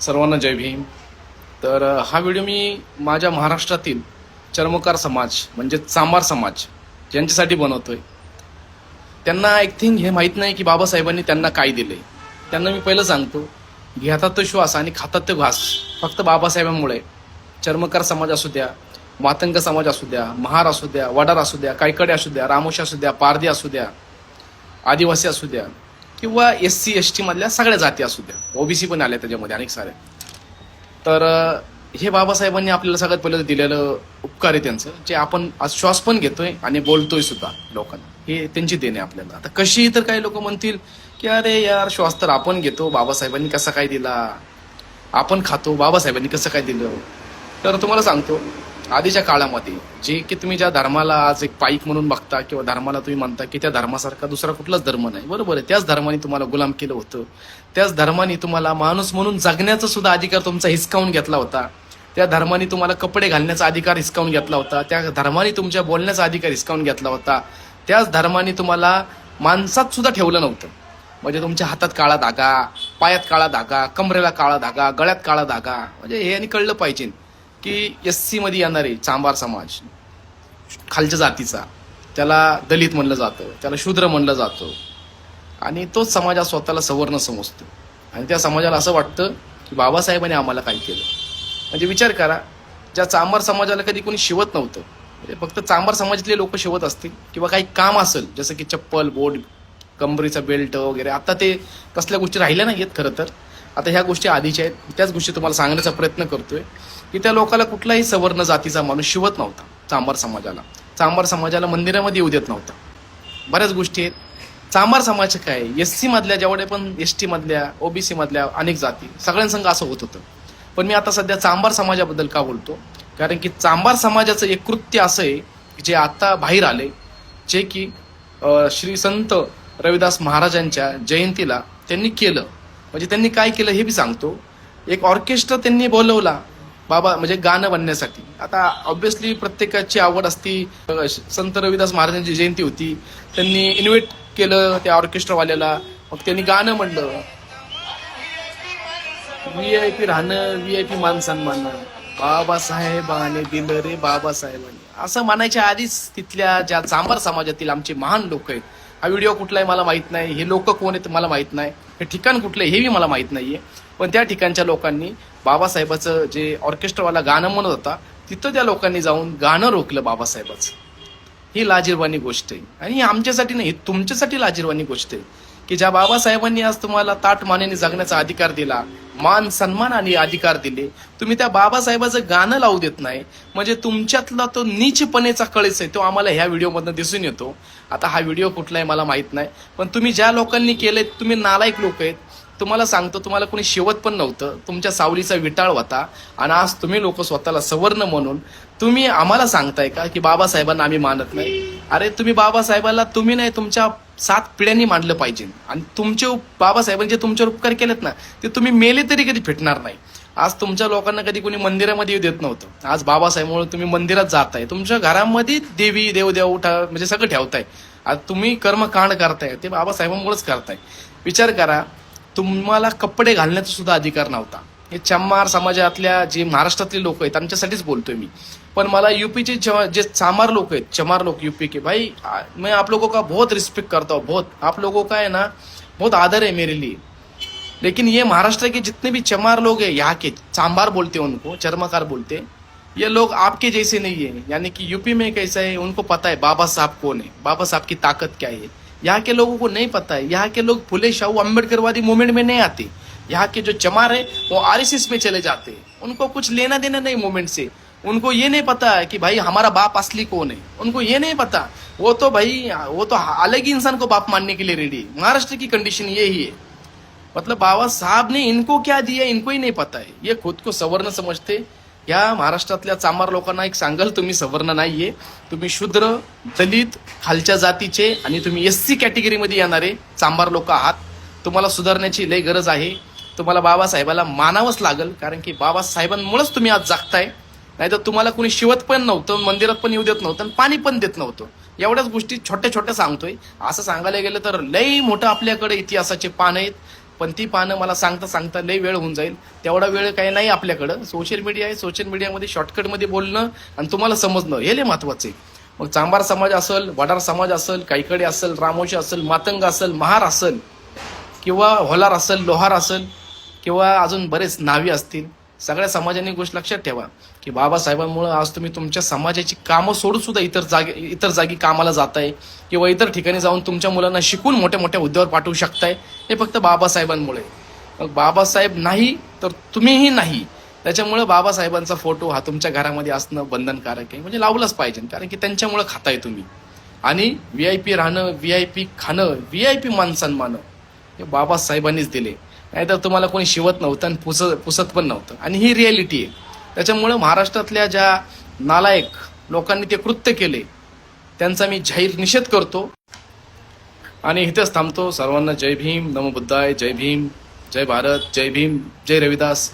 सर्वांना जय भीम. तर हा व्हिडिओ मी माझ्या महाराष्ट्रातील चर्मकार समाज म्हणजे चांबार समाज यांच्यासाठी बनवतोय. त्यांना आय थिंक हे माहीत नाही की बाबासाहेबांनी त्यांना काय दिले. त्यांना मी पहिलं सांगतो घेतात तो श्वास आणि खातात तो घास फक्त बाबासाहेबांमुळे चर्मकार समाज असू द्या मातंग समाज असू द्या महार असू द्या वडार असू द्या कायकडे असू द्या रामोशी असू द्या पारधी असू द्या आदिवासी असू द्या किंवा एस सी एस टी मधल्या सगळ्या जाती असू द्या. ओबीसी पण आल्या त्याच्यामध्ये अनेक साऱ्या. तर हे बाबासाहेबांनी आपल्याला सगळ्यात पहिलं दिलेलं उपकार आहे त्यांचं जे आपण आज श्वास पण घेतोय आणि बोलतोय सुद्धा लोकांना. हे त्यांची देणे आपल्याला. आता कशी तर काही लोक म्हणतील की अरे यार श्वास तर आपण घेतो बाबासाहेबांनी कसा काय दिला? आपण खातो बाबासाहेबांनी कसं काय दिलं? तर तुम्हाला सांगतो आधीच्या काळामध्ये जे की तुम्ही ज्या धर्माला आज एक पाईक म्हणून बघता किंवा धर्माला तुम्ही म्हणता की त्या धर्मासारखा दुसरा कुठलाच धर्म नाही. बरोबर आहे. त्याच धर्माने तुम्हाला गुलाम केलं होतं. त्याच धर्माने तुम्हाला माणूस म्हणून जगण्याचा सुद्धा अधिकार तुमचा हिसकावून घेतला होता. त्या धर्माने तुम्हाला कपडे घालण्याचा अधिकार हिसकावून घेतला होता. त्या धर्माने तुमच्या बोलण्याचा अधिकार हिसकावून घेतला होता. त्याच धर्माने तुम्हाला माणसात सुद्धा ठेवलं नव्हतं. म्हणजे तुमच्या हातात काळा धागा पायात काळा धागा कमरेला काळा धागा गळ्यात काळा धागा म्हणजे हे आणि कळलं पाहिजे. की एस सी मध्ये येणारे चांबार समाज खालच्या जातीचा त्याला दलित म्हणलं जातं त्याला शूद्र म्हणलं जातं. आणि तोच समाज हा स्वतःला सवर्ण समजतो. आणि त्या समाजाला असं वाटतं की बाबासाहेबांनी आम्हाला काय केलं. म्हणजे विचार करा ज्या चांबार समाजाला कधी कोणी शिवत नव्हतं म्हणजे फक्त चांबार समाजातले लोक शिवत असतील किंवा काही काम असेल जसं की चप्पल बोट कंबरीचा बेल्ट वगैरे आता ते तसल्या गोष्टी राहिल्या नाही आहेत खरं तर. आता ह्या गोष्टी आधीच्या आहेत. त्याच गोष्टी तुम्हाला सांगण्याचा प्रयत्न करतोय. की त्या लोकाला कुठलाही सवर्ण जातीचा माणूस शिवत नव्हता चांबार समाजाला. चांबार समाजाला मंदिरामध्ये येऊ देत नव्हता. बऱ्याच गोष्टी आहेत. चांबार समाज काय? एस सी मधल्या जेवढे पण एस टी मधल्या ओबीसी मधल्या अनेक जाती सगळ्यांसंग असं होत होतं. पण मी आता सध्या चांबार समाजाबद्दल का बोलतो? कारण की चांबार समाजाचं एक कृत्य असं आहे जे आता बाहेर आले जे की श्री संत रविदास महाराजांच्या जयंतीला त्यांनी केलं. म्हणजे त्यांनी काय केलं हे बी सांगतो. एक ऑर्केस्ट्रा त्यांनी बोलवला. बाबा म्हणजे गाणं बनण्यासाठी. आता ऑब्विसली प्रत्येकाची आवड असती. संत रविदास महाराजांची जयंती होती. त्यांनी इन्व्हाइट केलं त्या ऑर्केस्ट्रावाल्याला मग त्यांनी गाणं म्हणलं. व्ही आय पी राहणं व्ही आय पी मान सन्मान. बाबासाहेबाने दिलं रे बाबासाहेबांनी. असं म्हणायच्या आधीच तिथल्या ज्या जांभार समाजातील आमचे महान लोक आहेत हा व्हिडिओ कुठला आहे मला माहीत नाही. हे लोक कोण आहेत मला माहीत नाही. हे ठिकाण कुठलं आहे हेही मला माहीत नाहीये. पण त्या ठिकाणच्या लोकांनी बाबासाहेबाचं जे ऑर्केस्ट्रावाला गाणं म्हणत होता तिथं त्या लोकांनी जाऊन गाणं रोखलं बाबासाहेबाचं. ही लाजीरवाणी गोष्ट आहे. आणि ही आमच्यासाठी नाही तुमच्यासाठी लाजीरवाणी गोष्ट आहे. की ज्या बाबासाहेबांनी आज तुम्हाला ताट मानेने जगण्याचा अधिकार दिला मान सन्मान आणि अधिकार दिले तुम्ही त्या बाबासाहेबाचं गाणं लावू देत नाही. म्हणजे तुमच्यातला तो नीचपणेचा कळीच आहे तो आम्हाला ह्या व्हिडिओमधनं दिसून येतो. आता हा व्हिडिओ कुठला आहे मला माहीत नाही. पण तुम्ही ज्या लोकांनी केले तुम्ही नालायक लोक आहेत. तुम्हाला सांगतो तुम्हाला कोणी शिवत पण नव्हतं. तुमच्या सावलीचा विटाळ होता. आणि आज तुम्ही लोक स्वतःला सवर्ण म्हणून तुम्ही आम्हाला सांगताय का की बाबासाहेबांना आम्ही मानत नाही? अरे तुम्ही बाबासाहेबाला तुम्ही नाही तुमच्या सात पिढ्यांनी मानलं पाहिजे. आणि तुमचे उप- बाबासाहेबांनी जे तुमच्यावर उपकार केलेत ना ते तुम्ही मेले तरी कधी फिटणार नाही. आज तुमच्या लोकांना कधी कोणी मंदिरामध्ये येऊ देत नव्हतं. आज बाबासाहेबमुळे तुम्ही मंदिरात जाताय. तुमच्या घरामध्ये देवी देवदेव उठा म्हणजे सगळं ठेवताय. आज तुम्ही कर्मकांड करताय ते बाबासाहेबांमुळेच करताय. विचार करा तुम्हाला कपडे घालण्याचा सुद्धा अधिकार नव्हता. हे चम्मार समाजातल्या जे महाराष्ट्रातले लोक आहेत त्यांच्यासाठीच बोलतोय मी. पण मला यूपीचे च- जे चामार लोक आहेत चमार लोग यूपी के भाई मैं आप लोगों का बहुत रिस्पेक्ट करता हूँ बहुत. आप लोगों का है ना बहुत आदर है मेरे लिए. लेकिन ये महाराष्ट्र के जितने भी चमार लोग हैं यहाँ के चांबार बोलते हैं उनको चर्मकार बोलते हैं ये लोग आपके जैसे नहीं है. यानी कि यूपी में कैसा है उनको पता है बाबा साहब कौन है बाबा साहब की ताकत क्या है. यहाँ के लोगों को नहीं पता है। यहाँ के लोग फुले शाहू अम्बेडकरवादी मूवमेंट में नहीं आते। यहाँ के जो चमार है, वो आरएसएस में चले जाते हैं। उनको कुछ लेना देना नहीं मूवमेंट से। उनको ये नहीं पता है कि भाई हमारा बाप असली कौन है। उनको ये नहीं पता। वो तो भाई, वो तो अलग ही इंसान को बाप मानने के लिए रेडी है। महाराष्ट्र की कंडीशन यही है। मतलब बाबा साहब ने इनको क्या दिया इनको ही नहीं पता है। ये खुद को सवर्ण समजते या महाराष्ट्रातल्या चांबार लोकांना एक सांगाल तुम्ही सवर्ण नाहीये. तुम्ही शूद्र दलित खालच्या जातीचे आणि तुम्ही एस सी कॅटेगरीमध्ये येणारे चांबार लोक आहात. तुम्हाला सुधारण्याची लय गरज आहे. तुम्हाला बाबासाहेबाला मानावंच लागल कारण की बाबासाहेबांमुळेच तुम्ही आज जागताय. नाहीतर तुम्हाला कुणी शिवत पण नव्हतं मंदिरात पण येऊ देत नव्हतं आणि पाणी पण देत नव्हतं. एवढ्याच गोष्टी छोट्या छोट्या सांगतोय. असं सांगायला गेलं तर लई मोठं आपल्याकडे इतिहासाचे पान आहेत. पण ती पाहणं मला सांगता सांगता लई वेळ होऊन जाईल. तेवढा वेळ काही नाही आपल्याकडं. सोशल मीडिया आहे सोशल मीडियामध्ये शॉर्टकटमध्ये बोलणं आणि तुम्हाला समजणं हे लय महत्वाचं आहे. मग चांबार समाज असेल वडार समाज असेल कायकडे असेल रामोशी असेल मातंग असेल महार असेल किंवा होलार असेल लोहार असेल किंवा अजून बरेच नावी असतील. सगळ्या समाजांनी गोष्ट लक्षात ठेवा की बाबासाहेबांमुळे आज तुम्ही तुमच्या समाजाची कामं सोडून सुद्धा इतर जागे इतर जागी कामाला जाताय किंवा इतर ठिकाणी जाऊन तुमच्या मुलांना शिकून मोठ्या मोठ्या उद्योगावर पाठवू शकताय. हे फक्त बाबासाहेबांमुळे. मग बाबासाहेब नाही तर तुम्हीही नाही. त्याच्यामुळे बाबासाहेबांचा फोटो हा तुमच्या घरामध्ये असणं बंधनकारक आहे. म्हणजे लावलंच पाहिजे कारण की त्यांच्यामुळे खाताय तुम्ही. आणि व्ही आय पी राहणं व्ही आय पी खाणं व्ही आय पी मान सन्मानं हे बाबासाहेबांनीच दिले. नाहीतर तुम्हाला कोणी शिवत नव्हतं आणि पुसत पुसत पण नव्हतं. आणि ही रियालिटी आहे. त्याच्यामुळं महाराष्ट्रातल्या ज्या नालायक लोकांनी ते कृत्य केले त्यांचा मी जाहीर निषेध करतो. आणि इथेच थांबतो. सर्वांना जय भीम. नमो बुद्धाय. जय भीम. जय भारत. जय भीम. जय रविदास.